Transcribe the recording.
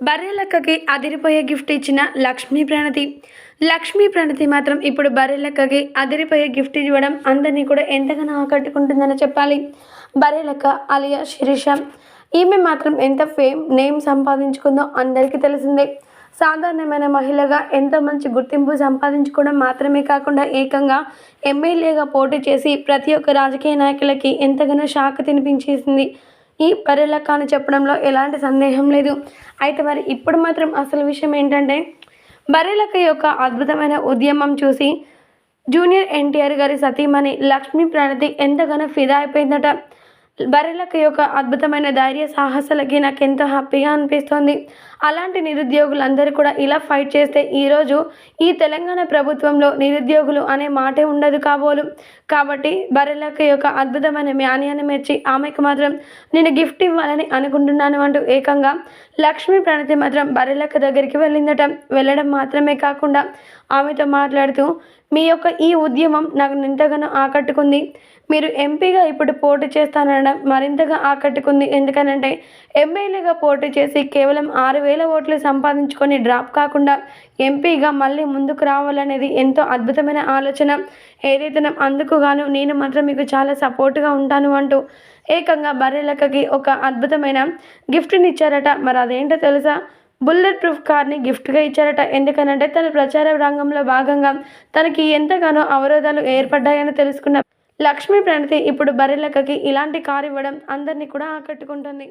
బర్రెలక్కకి అదిరిపోయే గిఫ్ట్ ఇచ్చిన లక్ష్మీ ప్రణతి. లక్ష్మీ ప్రణతి మాత్రం ఇప్పుడు బర్రెలక్కకి అదిరిపోయే గిఫ్ట్ ఇవ్వడం అందరినీ కూడా ఎంతగానో ఆకట్టుకుంటుందని చెప్పాలి. బర్రెలక్క అలియా శిరీష. ఈమె మాత్రం ఎంత ఫేమ్ నేమ్ సంపాదించుకుందో అందరికీ తెలిసిందే. సాధారణమైన మహిళగా ఎంతో మంచి గుర్తింపు సంపాదించుకోవడం మాత్రమే కాకుండా ఏకంగా ఎమ్మెల్యేగా పోటీ చేసి ప్రతి ఒక్క రాజకీయ నాయకులకి ఎంతగానో షాక్ తినిపించేసింది. ఈ బర్రెలక్క అని చెప్పడంలో ఎలాంటి సందేహం లేదు. అయితే మరి ఇప్పుడు మాత్రం అసలు విషయం ఏంటంటే బర్రెలక్క యొక్క అద్భుతమైన ఉద్యమం చూసి జూనియర్ ఎన్టీఆర్ గారి సతీమణి లక్ష్మీ ప్రణతి ఎంతగానో ఫిదా అయిపోయిందట. బర్రెలకు యొక్క అద్భుతమైన ధైర్య సాహసాలకి నాకు ఎంతో హ్యాపీగా అనిపిస్తోంది. అలాంటి నిరుద్యోగులందరూ కూడా ఇలా ఫైట్ చేస్తే ఈరోజు ఈ తెలంగాణ ప్రభుత్వంలో నిరుద్యోగులు అనే మాటే ఉండదు కాబోలు. కాబట్టి బర్రెలకు యొక్క అద్భుతమైన మ్యాన్యాన్ని మెచ్చి ఆమెకు మాత్రం నేను గిఫ్ట్ ఇవ్వాలని అనుకుంటున్నాను అంటూ ఏకంగా లక్ష్మీ ప్రణతి మాత్రం బర్రెలక్క దగ్గరికి వెళ్ళిందట. వెళ్ళడం మాత్రమే కాకుండా ఆమెతో మాట్లాడుతూ మీ యొక్క ఈ ఉద్యమం నాకు ఎంతగానో ఆకట్టుకుంది. మీరు ఎంపీగా ఇప్పుడు పోటీ చేస్తానడం మరింతగా ఆకట్టుకుంది. ఎందుకనంటే ఎమ్మెల్యేగా పోటీ చేసి కేవలం ఆరు వేల ఓట్లు సంపాదించుకొని డ్రాప్ కాకుండా ఎంపీగా మళ్ళీ ముందుకు రావాలనేది ఎంతో అద్భుతమైన ఆలోచన. ఏదైతే అందుకు గాను నేను మాత్రం మీకు చాలా సపోర్ట్గా ఉంటాను అంటూ ఏకంగా బర్రెలక్కకి ఒక అద్భుతమైన గిఫ్ట్ని ఇచ్చారట. మరి అదేంటో తెలుసా? బుల్లెట్ ప్రూఫ్ కార్ని గిఫ్ట్గా ఇచ్చారట. ఎందుకనంటే తన ప్రచార రంగంలో భాగంగా తనకి ఎంతగానో అవరోధాలు ఏర్పడ్డాయని తెలుసుకున్న లక్ష్మీ ప్రణతి ఇప్పుడు బర్రెలక్కకి ఇలాంటి కారు ఇవ్వడం అందరినీ కూడా ఆకట్టుకుంటుంది.